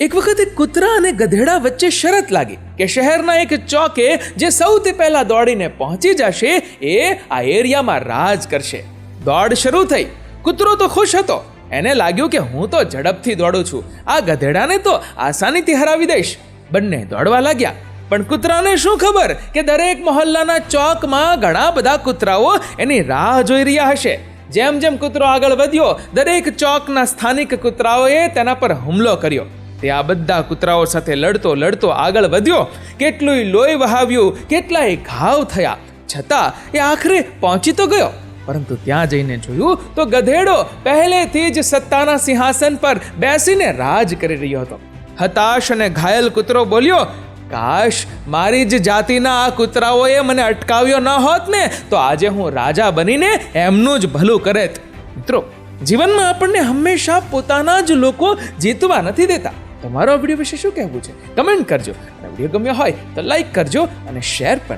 એક વખતે કૂતરા અને ગધેડા વચ્ચે શરત લાગી કે શહેરના એક ચોકે જે સૌથી પહેલા દોડીને પહોંચી જશે એ આ એરિયામાં રાજ કરશે. દોડ શરૂ થઈ. કૂતરો તો ખુશ હતો. એને લાગ્યું કે હું તો ઝડપથી દોડું છું. આ ગધેડાને તો આસાનીથી હરાવી દઈશ. બંને દોડવા લાગ્યા. પણ કૂતરાને શું ખબર કે દરેક મહોલ્લાના ચોકમાં ઘણા બધા કૂતરાઓ એની રાહ જોઈ રહ્યા હશે. જેમ જેમ કૂતરો આગળ વધ્યો, દરેક ચોકના સ્થાનિક કૂતરાઓએ તેના પર હુમલો કર્યો. તે આ બધા કૂતરાઓ સાથે લડતો લડતો આગળ વધ્યો. કેટલુંય લોહી વહાવ્યું, કેટલાય ઘાવ થયા. છતાં એ આખરે પહોંચી તો ગયો. પરંતુ ત્યાં જઈને જોયું તો ગધેડો પહેલેથી જ સત્તાના સિંહાસન પર બેસીને રાજ કરી રહ્યો હતો. હતાશ અને ઘાયલ કૂતરો બોલ્યો, કાશ મારી જ જાતિના આ કૂતરાઓએ મને અટકાવ્યો ન હોત ને, તો આજે હું રાજા બનીને એમનું જ ભલું કરેત. મિત્રો, જીવનમાં આપણને હંમેશા પોતાના જ લોકો જીતવા નથી દેતા. તમારો આ વીડિયો વિશે શું કહેવું છે? કમેન્ટ કરજો. અને વીડિયો ગમ્યો હોય તો લાઈક કરજો અને શેર પણ.